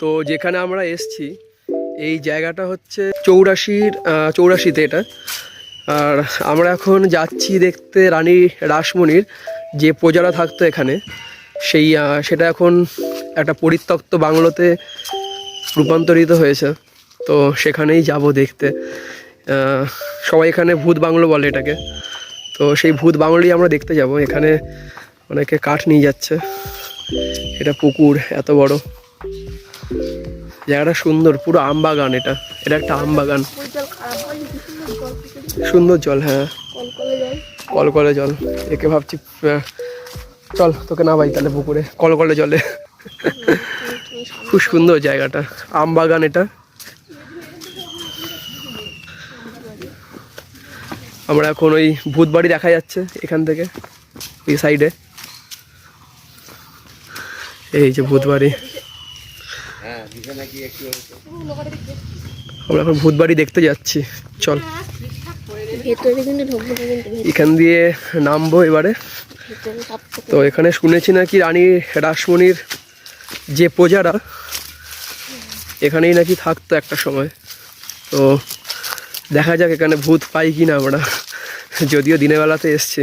তো যেখানে আমরা এসছি, এই জায়গাটা হচ্ছে চৌরাশির চৌরাশিতে এটা। আর আমরা এখন যাচ্ছি দেখতে রানী রাসমণির যে প্রজারা থাকতো এখানে, সেই সেটা এখন একটা পরিত্যক্ত বাংলোতে রূপান্তরিত হয়েছে। তো সেখানেই যাব দেখতে। সবাই এখানে ভূত বাংলো বলে এটাকে। তো সেই ভূত বাংলোই আমরা দেখতে যাব। এখানে অনেকে কাঠ নিয়ে যাচ্ছে। এটা পুকুর, এত বড়। জায়গাটা সুন্দর, পুরো আম বাগান এটা। এটা একটা আম বাগান সুন্দর জল হ্যাঁ। কলকলে জল। একে ভাবছি চল তোকে না ভাই তাহলে পুকুরে, কলকলে জলে। খুব সুন্দর জায়গাটা আম বাগান এটা। আমরা এখন ওই ভূত বাড়ি দেখা যাচ্ছে এখান থেকে, এই সাইডে এই যে ভূত বাড়ি আমরা এখন ভূত বাড়ি দেখতে যাচ্ছি। চল। এখান দিয়ে নামবো এবারে। তো এখানে শুনেছি নাকি রানী রাসমণির যে প্রজারা এখানেই নাকি থাকতো একটা সময়। তো দেখা যাক এখানে ভূত পাই কি না আমরা। যদিও দিনের বেলাতে এসছি।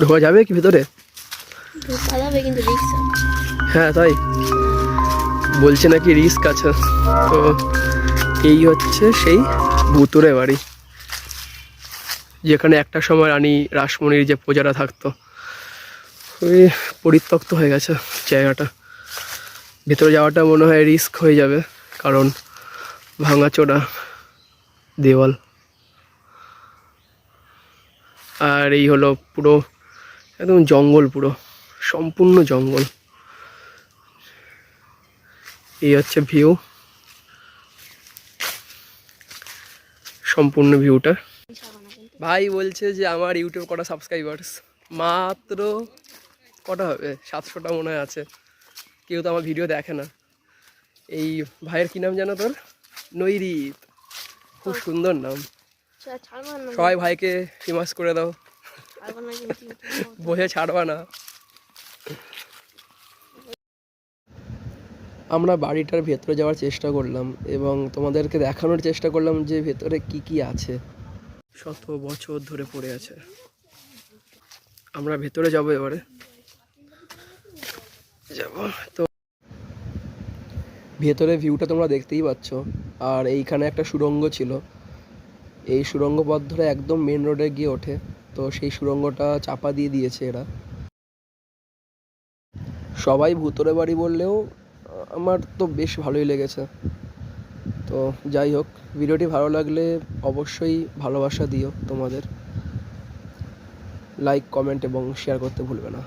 ঢোকা যাবে কি ভেতরে? হ্যাঁ তাই। বলছে নাকি রিস্ক আছে। তো এই হচ্ছে সেই ভুতুরে বাড়ি। যেখানে একটা সময় রানী রাসমণির যে প্রজারা থাকতো ওই পরিত্যক্ত হয়ে গেছে জায়গাটা। ভেতরে যাওয়াটা মনে হয় রিস্ক হয়ে যাবে কারণ ভাঙাচোরা দেওয়াল। আর এই হলো পুরো একদম জঙ্গল পুরো সম্পূর্ণ জঙ্গল। এই হচ্ছে ভিউ সম্পূর্ণ ভিউটা ভাই বলছে যে আমার ইউটিউব কটা সাবস্ক্রাইবার্স মাত্র কটা হবে? সাতশোটা মনে হয় আছে। কেউ তো আমার ভিডিও দেখে না। এই ভাইয়ের কী নাম জানো তোর? নৈরিত। খুব সুন্দর নাম। ছা- ছাড়বো না সবাই ভাইকে ফেমাস করে দাও। বসে ছাড়বা না। আমরা বাড়িটার ভেতরে যাওয়ার চেষ্টা করলাম এবং তোমাদেরকে দেখানোর চেষ্টা করলাম যে ভেতরে কি কি আছে। শত বছর ধরে পড়ে আছে। আমরা ভেতরে যাব এবারে। যাব। তো ভেতরে ভিউটা তোমরা দেখতেই পাচ্ছ। আর এইখানে একটা সুড়ঙ্গ ছিল। এই সুড়ঙ্গ পথ ধরে একদম মেন রোডে গিয়ে ওঠে। তো সেই সুরঙ্গটা চাপা দিয়ে দিয়েছে এরা। সবাই ভূতরে বাড়ি বললেও, আমার তো বেশ ভালোই লেগেছে। তো যাই হোক, ভিডিওটি ভালো লাগলে অবশ্যই ভালোবাসা দিও তোমাদের। লাইক কমেন্ট এবং শেয়ার করতে ভুলবে না।